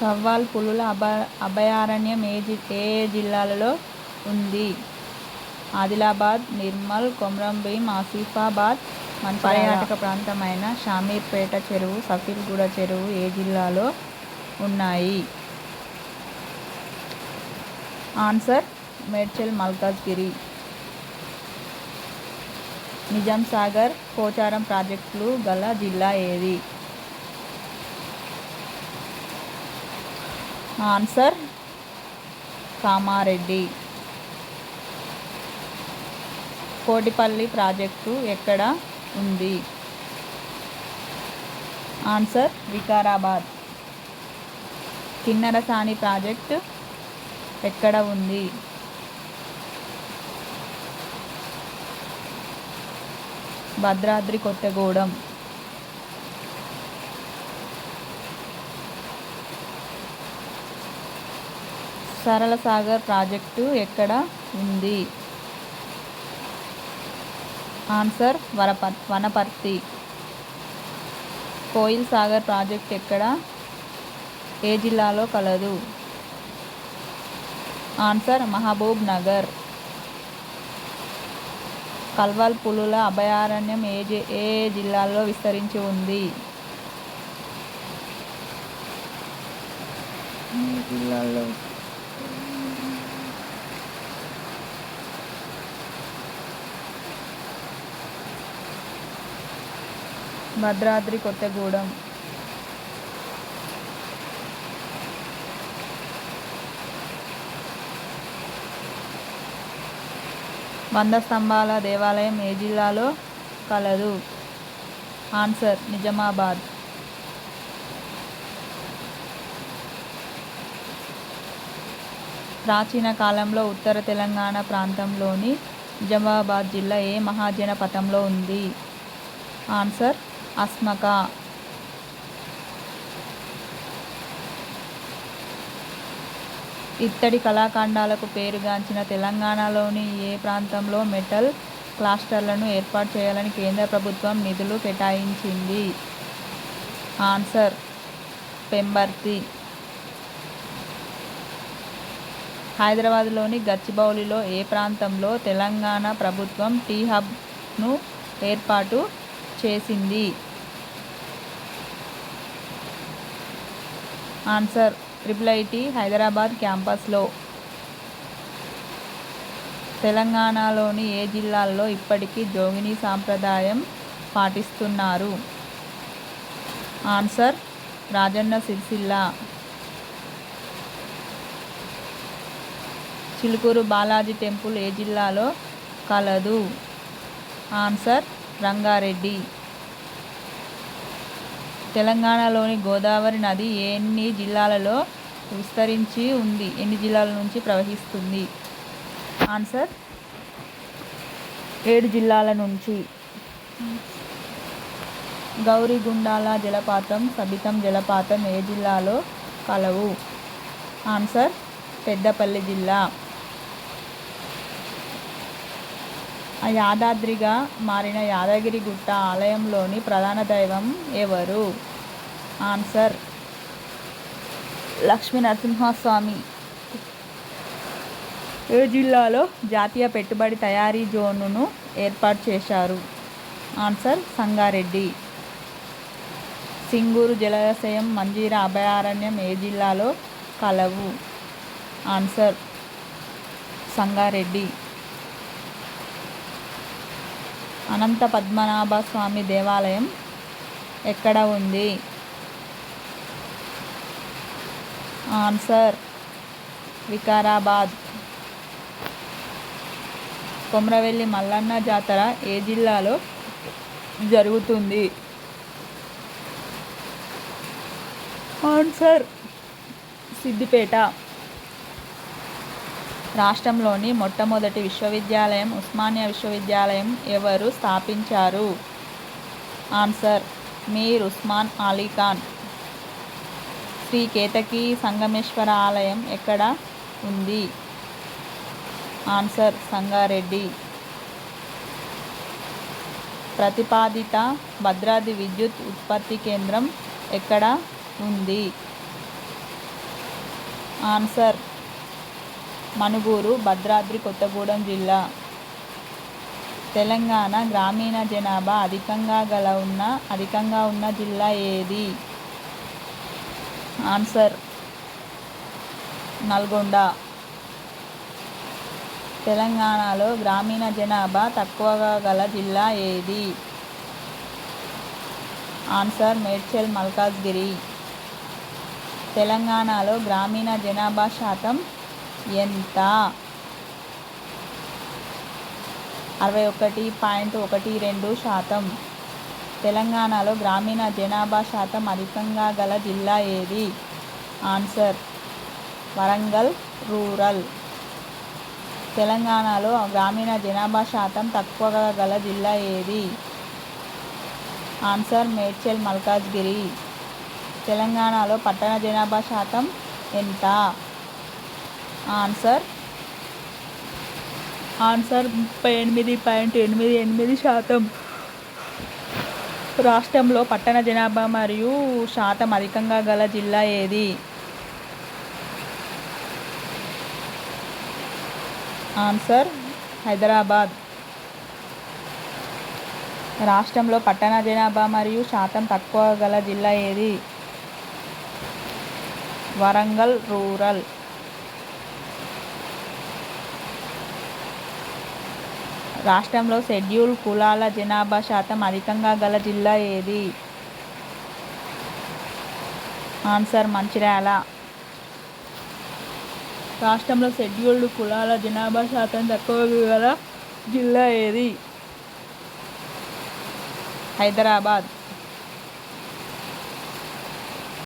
గవ్వాల్ పులుల అభ అభయారణ్యం ఏ G A ఏ జిల్లాలలో ఉంది? ఆదిలాబాద్ నిర్మల్ కొమరంభీం ఆసిఫాబాద్ పర్యాటక ప్రాంతమైన షామీర్పేట చెరువు సఫీల్గూడ చెరువు ఏ జిల్లాలో ఉన్నాయి? ఆన్సర్ మేడ్చల్ మల్కాజ్గిరి. నిజాం సాగర్ పోచారం ప్రాజెక్టులు గల జిల్లా ఏది? ఆన్సర్ కామారెడ్డి. కోటిపల్లి ప్రాజెక్టు ఎక్కడ ఉంది? ఆన్సర్ వికారాబాద్. కిన్నెరసాని ప్రాజెక్ట్ ఎక్కడ ఉంది? భద్రాద్రి కొత్తగూడెం. సరళ సాగర్ ప్రాజెక్టు ఎక్కడ ఉంది? ఆన్సర్ వరప వనపర్తి. కోయిల్ సాగర్ ప్రాజెక్ట్ ఎక్కడ? ఏ జిల్లాలో కలదు? ఆన్సర్ మహబూబ్ నగర్. కల్వాల్ పులుల అభయారణ్యం ఏ జి ఏ ఏ జిల్లాల్లో విస్తరించి ఉంది? జిల్లాల్లో భద్రాద్రి కొత్తగూడెం. వంద స్తంభాల దేవాలయం ఏ జిల్లాలో కలదు? ఆన్సర్ నిజామాబాద్. ప్రాచీన కాలంలో ఉత్తర తెలంగాణ ప్రాంతంలోని నిజామాబాద్ జిల్లా ఏ మహాజనపథంలో ఉంది? ఆన్సర్ అస్మక. ఇత్తడి కళాఖండాలకు పేరుగాంచిన తెలంగాణలోని ఏ ప్రాంతంలో మెటల్ క్లాస్టర్లను ఏర్పాటు చేయాలని కేంద్ర ప్రభుత్వం నిధులు కేటాయించింది? ఆన్సర్ పెంబర్తి. హైదరాబాద్లోని గచ్చిబౌలిలో ఏ ప్రాంతంలో తెలంగాణ ప్రభుత్వం టీ హబ్ను ఏర్పాటు చేసింది? ఆన్సర్ ట్రిపుల్ ఐటీ హైదరాబాద్ క్యాంపస్లో. తెలంగాణలోని ఏ జిల్లాల్లో ఇప్పటికీ జోగిని సాంప్రదాయం పాటిస్తున్నారు? ఆన్సర్ రాజన్న సిరిసిల్ల. చిలుకూరు బాలాజీ టెంపుల్ ఏ జిల్లాలో కలదు? ఆన్సర్ రంగారెడ్డి. తెలంగాణలోని గోదావరి నది ఎన్ని జిల్లాలలో విస్తరించి ఉంది? ఎన్ని జిల్లాల నుంచి ప్రవహిస్తుంది? ఆన్సర్ ఏడు జిల్లాల నుంచి. గౌరీగుండాల జలపాతం సబితం జలపాతం ఏ జిల్లాలో కలవు? ఆన్సర్ పెద్దపల్లి జిల్లా. ఆ యాదాద్రిగా మారిన యాదగిరిగుట్ట ఆలయంలోని ప్రధాన దైవం ఎవరు? ఆన్సర్ లక్ష్మీ నరసింహస్వామి. ఏ జిల్లాలో జాతీయ పెట్టుబడి తయారీ జోనును ఏర్పాటు చేశారు? ఆన్సర్ సంగారెడ్డి. సింగూరు జలాశయం మంజీర అభయారణ్యం ఏ జిల్లాలో కలవు? ఆన్సర్ సంగారెడ్డి. అనంత పద్మనాభ స్వామి దేవాలయం ఎక్కడ ఉంది? ఆన్సర్ వికారాబాద్. కొమరవెల్లి మల్లన్న జాతర ఏ జిల్లాలో జరుగుతుంది? ఆన్సర్ సిద్దిపేట. రాష్ట్రంలోని మొట్టమొదటి విశ్వవిద్యాలయం ఉస్మానియా విశ్వవిద్యాలయం ఎవరు స్థాపించారు? ఆన్సర్ మీర్ ఉస్మాన్ అలీ ఖాన్. శ్రీ కేతకి సంగమేశ్వర ఆలయం ఎక్కడ ఉంది? ఆన్సర్ సంగారెడ్డి. ప్రతిపాదిత భద్రాద్రి విద్యుత్ ఉత్పత్తి కేంద్రం ఎక్కడ ఉంది? ఆన్సర్ మణుగూరు భద్రాద్రి కొత్తగూడెం జిల్లా. తెలంగాణ గ్రామీణ జనాభా అధికంగా గల ఉన్న అధికంగా ఉన్న జిల్లా ఏది? ఆన్సర్ నల్గొండ. తెలంగాణలో గ్రామీణ జనాభా తక్కువగా గల జిల్లా ఏది? ఆన్సర్ మేడ్చల్ మల్కాజ్గిరి. తెలంగాణలో గ్రామీణ జనాభా శాతం ఎంత అరవై ఒకటి పాయింట్ ఒకటి రెండు శాతం. తెలంగాణలో గ్రామీణ జనాభా శాతం అధికంగా గల జిల్లా ఏది? Answer Warangal rural. తెలంగాణలో గ్రామీణ జనాభా శాతం తక్కువగా గల జిల్లా ఏది? ఆన్సర్ మేడ్చల్ మల్కాజ్గిరి. తెలంగాణలో పట్టణ జనాభా శాతం ఎంత? ఆన్సర్? ఆన్సర్ ముప్పై ఎనిమిది పాయింట్ ఎనిమిది ఎనిమిది శాతం. రాష్ట్రంలో పట్టణ జనాభా మరియు శాతం అధికంగా గల జిల్లా ఏది? ఆన్సర్ హైదరాబాద్. రాష్ట్రంలో పట్టణ జనాభా మరియు శాతం తక్కువ గల జిల్లా ఏది? వరంగల్ రూరల్. రాష్ట్రంలో షెడ్యూల్ కులాల జనాభా శాతం అధికంగా గల జిల్లా ఏది? ఆన్సర్ మంచిర్యాల. రాష్ట్రంలో షెడ్యూల్డ్ కులాల జనాభా శాతం తక్కువ గల జిల్లా ఏది? హైదరాబాద్.